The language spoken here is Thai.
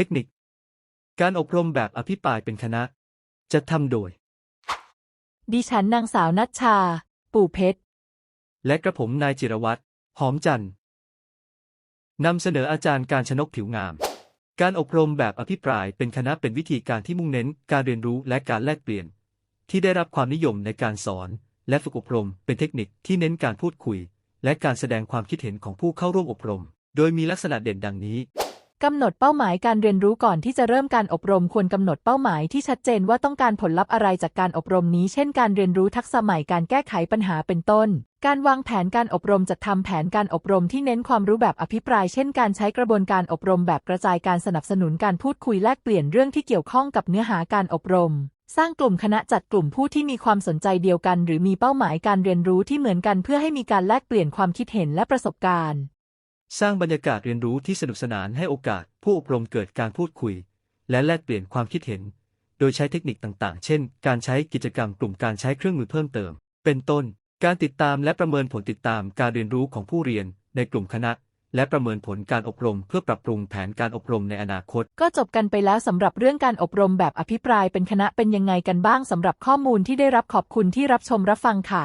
เทคนิค การอบรมแบบอภิปรายเป็นคณะ จะทำโดย ดิฉันนางสาวนัชชา ปู่เพชร และกระผมนายจิรวัตรหอมจันทร์นำเสนออาจารย์การชนกผิวงาม การอบรมแบบอภิปรายเป็นคณะเป็นวิธีการที่มุ่งเน้นการเรียนรู้และการแลกเปลี่ยน ที่ได้รับความนิยมในการสอน และฝึกอบรม เป็นเทคนิคที่เน้นการพูดคุย และการแสดงความคิดเห็นของผู้เข้าร่วมอบรม โดยมีลักษณะเด่นดังนี้ กำหนดเป้าหมายการเรียนรู้ก่อนที่จะเริ่มการอบรมควรกำหนดเป้าหมายที่ชัดเจนว่าต้องการผลลัพธ์อะไรจากการอบรมนี้ เช่น การเรียนรู้ทักษะใหม่การแก้ไขปัญหาเป็นต้น การวางแผนการอบรมจัดทำแผนการอบรมที่เน้นความรู้แบบอภิปราย เช่น การใช้กระบวนการอบรมแบบกระจายการสนับสนุนการพูดคุยแลกเปลี่ยนเรื่องที่เกี่ยวข้องกับเนื้อหาการอบรมสร้างกลุ่มคณะจัดกลุ่มผู้ที่มีความสนใจเดียวกัน หรือมีเป้าหมายการเรียนรู้ที่เหมือนกันเพื่อให้มีการแลกเปลี่ยนความคิดเห็นและประสบการณ์ สร้างบรรยากาศเรียนรู้ที่สนุกสนานให้โอกาส ผู้อบรมเกิดการพูดคุย และแลกเปลี่ยนความคิดเห็น โดยใช้เทคนิคต่างๆ เช่น การใช้กิจกรรมกลุ่มการใช้เครื่องมือเพิ่มเติม เป็นต้น การติดตามและประเมินผลติดตามการเรียนรู้ของผู้เรียนในกลุ่มคณะ และประเมินผลการอบรมเพื่อปรับปรุงแผนการอบรมในอนาคต ก็จบกันไปแล้วสำหรับเรื่องการอบรมแบบอภิปรายเป็นคณะเป็นยังไงกันบ้างสำหรับข้อมูลที่ได้รับขอบคุณที่รับชมรับฟังค่ะ